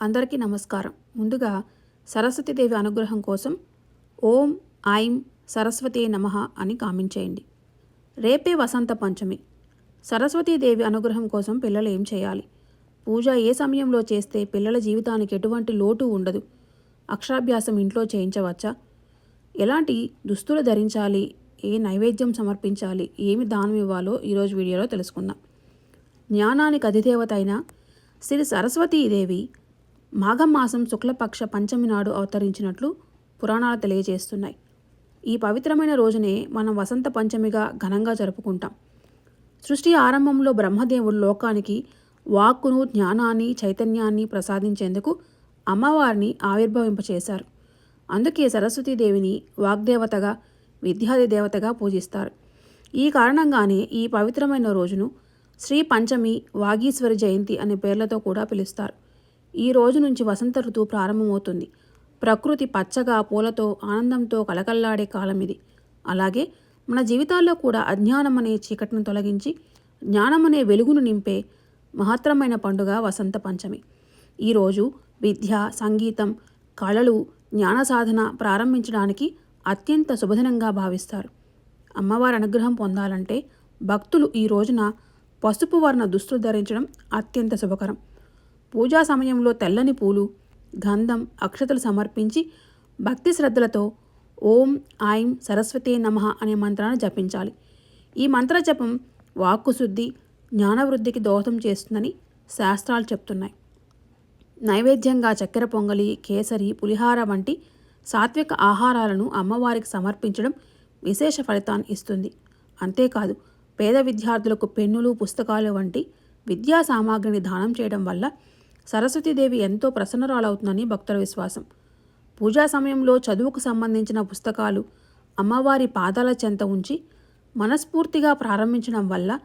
అందరికీ నమస్కారం. ముందుగా సరస్వతీదేవి అనుగ్రహం కోసం ఓం ఐం సరస్వతి నమః అని కామెంట్ రేపే వసంత పంచమి. సరస్వతీదేవి అనుగ్రహం కోసం పిల్లలు ఏం చేయాలి? పూజ ఏ సమయంలో చేస్తే పిల్లల జీవితానికి ఎటువంటి లోటు ఉండదు? అక్షరాభ్యాసం ఇంట్లో చేయించవచ్చా? ఎలాంటి దుస్తులు ధరించాలి? ఏ నైవేద్యం సమర్పించాలి? ఏమి దానం ఇవ్వాలో ఈరోజు వీడియోలో తెలుసుకుందాం. జ్ఞానానికి అధిదేవత అయిన శ్రీ సరస్వతీదేవి మాఘమాసం శుక్లపక్ష పంచమి నాడు అవతరించినట్లు పురాణాలు తెలియజేస్తున్నాయి. ఈ పవిత్రమైన రోజునే మనం వసంత పంచమిగా ఘనంగా జరుపుకుంటాం. సృష్టి ఆరంభంలో బ్రహ్మదేవుడు లోకానికి వాక్కును జ్ఞానాన్ని చైతన్యాన్ని ప్రసాదించేందుకు అమ్మవారిని ఆవిర్భవింపచేశారు. అందుకే సరస్వతీదేవిని వాగ్దేవతగా విద్యాది దేవతగా పూజిస్తారు. ఈ కారణంగానే ఈ పవిత్రమైన రోజును శ్రీ పంచమి వాగీశ్వరి జయంతి అనే పేర్లతో కూడా పిలుస్తారు. ఈ రోజు నుంచి వసంత ఋతువు ప్రారంభమవుతుంది. ప్రకృతి పచ్చగా పూలతో ఆనందంతో కలకల్లాడే కాలం ఇది. అలాగే మన జీవితాల్లో కూడా అజ్ఞానం అనే చీకటిని తొలగించి జ్ఞానం అనే వెలుగును నింపే మహత్తరమైన పండుగ వసంత పంచమి. ఈరోజు విద్య సంగీతం కళలు జ్ఞాన సాధన ప్రారంభించడానికి అత్యంత శుభదినంగా భావిస్తారు. అమ్మవారి అనుగ్రహం పొందాలంటే భక్తులు ఈ రోజున పసుపు వర్ణ దుస్తులు ధరించడం అత్యంత శుభకరం. పూజా సమయంలో తెల్లని పూలు గంధం అక్షతలు సమర్పించి భక్తి శ్రద్ధలతో ఓం ఐం సరస్వతే నమః అనే మంత్రాన్ని జపించాలి. ఈ మంత్ర జపం వాక్కు శుద్ధి జ్ఞానవృద్ధికి దోహదం చేస్తుందని శాస్త్రాలు చెప్తున్నాయి. నైవేద్యంగా చక్కెర పొంగలి కేసరి పులిహార వంటి సాత్విక ఆహారాలను అమ్మవారికి సమర్పించడం విశేష ఫలితాన్ని ఇస్తుంది. అంతేకాదు పేద విద్యార్థులకు పెన్నులు పుస్తకాలు వంటి విద్యా సామాగ్రిని దానం చేయడం వల్ల సరస్వతీదేవి ఎంతో ప్రసన్నరాలవుతుందని భక్తుల విశ్వాసం. పూజా సమయంలో చదువుకు సంబంధించిన పుస్తకాలు అమ్మవారి పాదాల చెంత ఉంచి మనస్ఫూర్తిగా ప్రారంభించడం వల్ల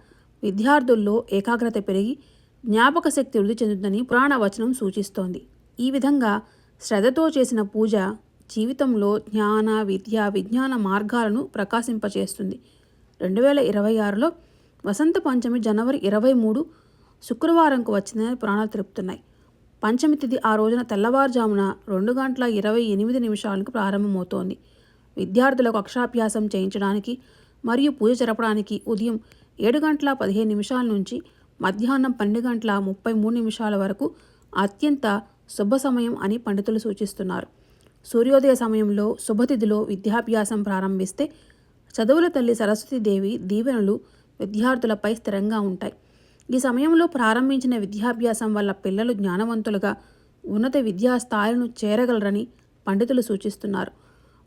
విద్యార్థుల్లో ఏకాగ్రత పెరిగి జ్ఞాపక శక్తి వృద్ధి చెందుతుందని పురాణ వచనం సూచిస్తోంది. ఈ విధంగా శ్రద్ధతో చేసిన పూజ జీవితంలో జ్ఞాన విద్య విజ్ఞాన మార్గాలను ప్రకాశింపచేస్తుంది. రెండు వేల ఇరవై ఆరులో వసంత పంచమి జనవరి ఇరవై మూడు శుక్రవారంకు వచ్చిందని పురాణాలు తెలుపుతున్నాయి. పంచమి తిథి ఆ రోజున తెల్లవారుజామున రెండు గంటల ఇరవై ఎనిమిది నిమిషాలకు ప్రారంభమవుతోంది. విద్యార్థులకు అక్షరాభ్యాసం చేయించడానికి మరియు పూజ జరపడానికి ఉదయం ఏడు గంటల పదిహేను నిమిషాల నుంచి మధ్యాహ్నం పన్నెండు గంటల ముప్పై మూడు నిమిషాల వరకు అత్యంత శుభ సమయం అని పండితులు సూచిస్తున్నారు. సూర్యోదయ సమయంలో శుభతిథిలో విద్యాభ్యాసం ప్రారంభిస్తే చదువుల తల్లి సరస్వతీదేవి దీవెనలు విద్యార్థులపై స్థిరంగా ఉంటాయి. ఈ సమయంలో ప్రారంభించిన విద్యాభ్యాసం వల్ల పిల్లలు జ్ఞానవంతులుగా ఉన్నత విద్యా స్థాయిలను చేరగలరని పండితులు సూచిస్తున్నారు.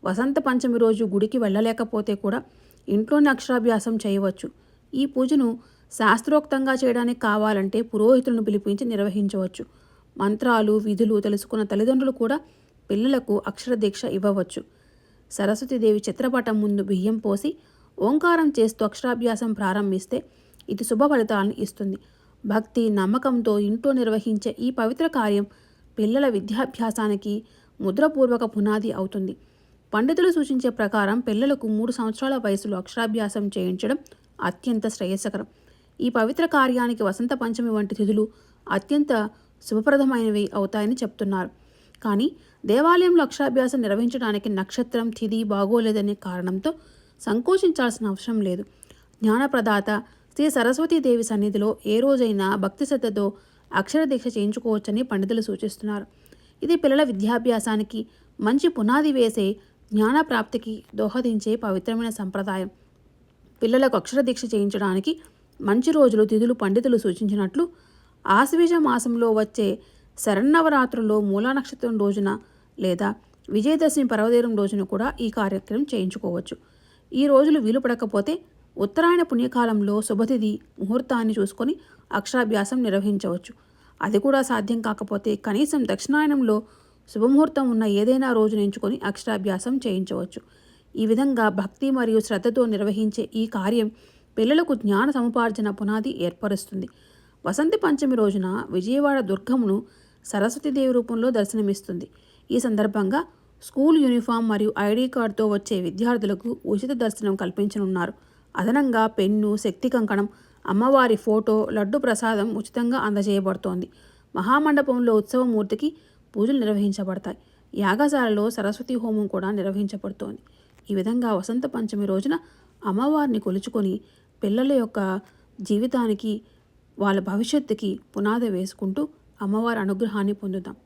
వసంత పంచమి రోజు గుడికి వెళ్ళలేకపోతే కూడా ఇంట్లోనే అక్షరాభ్యాసం చేయవచ్చు. ఈ పూజను శాస్త్రోక్తంగా చేయడానికి కావాలంటే పురోహితులను పిలిపించి నిర్వహించవచ్చు. మంత్రాలు విధులు తెలుసుకున్న తల్లిదండ్రులు కూడా పిల్లలకు అక్షర దీక్ష ఇవ్వవచ్చు. సరస్వతీదేవి చిత్రపటం ముందు బియ్యం పోసి ఓంకారం చేస్తూ అక్షరాభ్యాసం ప్రారంభిస్తే ఇది శుభ ఫలితాలను ఇస్తుంది. భక్తి నమ్మకంతో ఇంట్లో నిర్వహించే ఈ పవిత్ర కార్యం పిల్లల విద్యాభ్యాసానికి ముద్రపూర్వక పునాది అవుతుంది. పండితులు సూచించే ప్రకారం పిల్లలకు మూడు సంవత్సరాల వయసులో అక్షరాభ్యాసం చేయించడం అత్యంత శ్రేయస్కరం. ఈ పవిత్ర కార్యానికి వసంత పంచమి వంటి తిథులు అత్యంత శుభప్రదమైనవి అవుతాయని చెప్తున్నారు. కానీ దేవాలయంలో అక్షరాభ్యాసం నిర్వహించడానికి నక్షత్రం తిథి బాగోలేదనే కారణంతో సంకోచించాల్సిన అవసరం లేదు. జ్ఞానప్రదాత శ్రీ సరస్వతీదేవి సన్నిధిలో ఏ రోజైనా భక్తి శ్రద్ధతో అక్షర దీక్ష చేయించుకోవచ్చని పండితులు సూచిస్తున్నారు. ఇది పిల్లల విద్యాభ్యాసానికి మంచి పునాది వేసే జ్ఞాన ప్రాప్తికి దోహదించే పవిత్రమైన సంప్రదాయం. పిల్లలకు అక్షర దీక్ష చేయించడానికి మంచి రోజులు తిథులు పండితులు సూచించినట్లు ఆశ్వీజ మాసంలో వచ్చే శరన్నవరాత్రుల్లో మూలా నక్షత్రం రోజున లేదా విజయదశమి పర్వదేరం రోజున కూడా ఈ కార్యక్రమం చేయించుకోవచ్చు. ఈ రోజులు వీలు పడకపోతే ఉత్తరాయణ పుణ్యకాలంలో శుభతిథి ముహూర్తాన్ని చూసుకొని అక్షరాభ్యాసం నిర్వహించవచ్చు. అది కూడా సాధ్యం కాకపోతే కనీసం దక్షిణాయనంలో శుభముహూర్తం ఉన్న ఏదైనా రోజును ఎంచుకొని అక్షరాభ్యాసం చేయించవచ్చు. ఈ విధంగా భక్తి మరియు శ్రద్ధతో నిర్వహించే ఈ కార్యం పిల్లలకు జ్ఞాన సముపార్జన పునాది ఏర్పరుస్తుంది. వసంతి పంచమి రోజున విజయవాడ దుర్గమును సరస్వతీదేవి రూపంలో దర్శనమిస్తుంది. ఈ సందర్భంగా స్కూల్ యూనిఫామ్ మరియు ఐడి కార్డుతో వచ్చే విద్యార్థులకు ఉచిత దర్శనం కల్పించనున్నారు. అదనంగా పెన్ను శక్తి కంకణం అమ్మవారి ఫోటో లడ్డు ప్రసాదం ఉచితంగా అందజేయబడుతోంది. మహామండపంలో ఉత్సవమూర్తికి పూజలు నిర్వహించబడతాయి. యాగశాలలో సరస్వతి హోమం కూడా నిర్వహించబడుతోంది. ఈ విధంగా వసంత పంచమి రోజున అమ్మవారిని కొలుచుకొని పిల్లల యొక్క జీవితానికి వాళ్ళ భవిష్యత్తుకి పునాది వేసుకుంటూ అమ్మవారి అనుగ్రహాన్ని పొందుతాం.